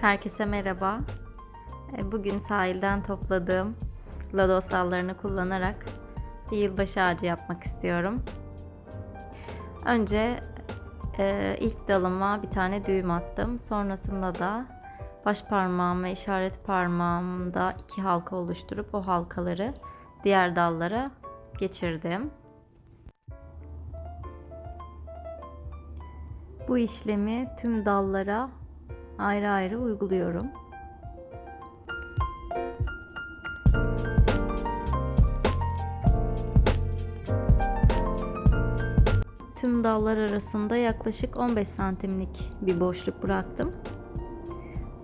Herkese merhaba. E, Bugün sahilden topladığım lodos dallarını kullanarak bir yılbaşı ağacı yapmak istiyorum. Önce e, ilk dalıma bir tane düğüm attım. Sonrasında da baş parmağım ve işaret parmağımda iki halka oluşturup o halkaları diğer dallara geçirdim. Bu işlemi tüm dallara ayrı ayrı uyguluyorum. Tüm dallar arasında yaklaşık 15 santimlik bir boşluk bıraktım.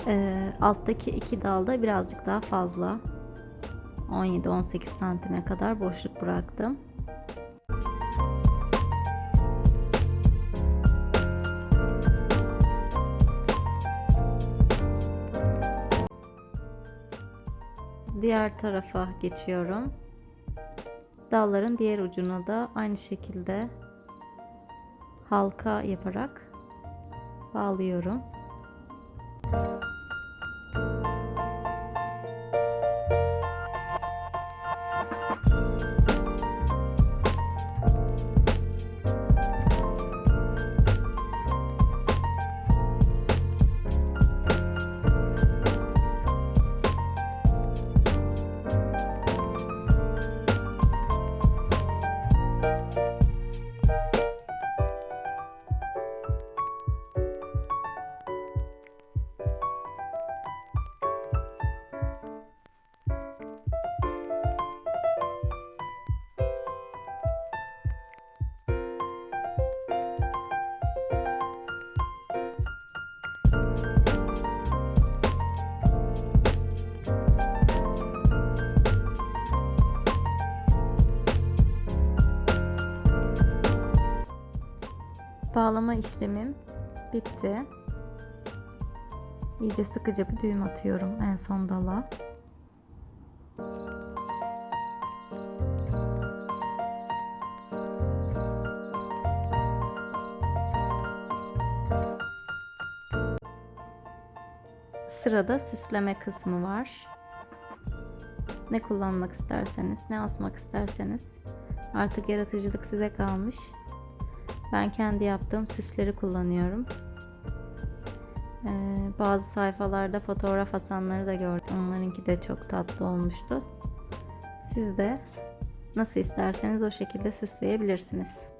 Ee, alttaki iki dalda birazcık daha fazla. 17-18 santime kadar boşluk bıraktım. Diğer tarafa geçiyorum. Dalların diğer ucuna da aynı şekilde halka yaparak bağlıyorum. Bağlama işlemim bitti. İyice sıkıca bir düğüm atıyorum en son dala. Sırada süsleme kısmı var. Ne kullanmak isterseniz, ne asmak isterseniz artık yaratıcılık size kalmış. Ben kendi yaptığım süsleri kullanıyorum. Ee, bazı sayfalarda fotoğraf asanları da gördüm. Onlarınki de çok tatlı olmuştu. Siz de nasıl isterseniz o şekilde süsleyebilirsiniz.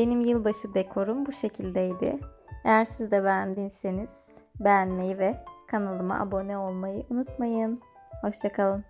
Benim yılbaşı dekorum bu şekildeydi. Eğer siz de beğendiyseniz beğenmeyi ve kanalıma abone olmayı unutmayın. Hoşçakalın.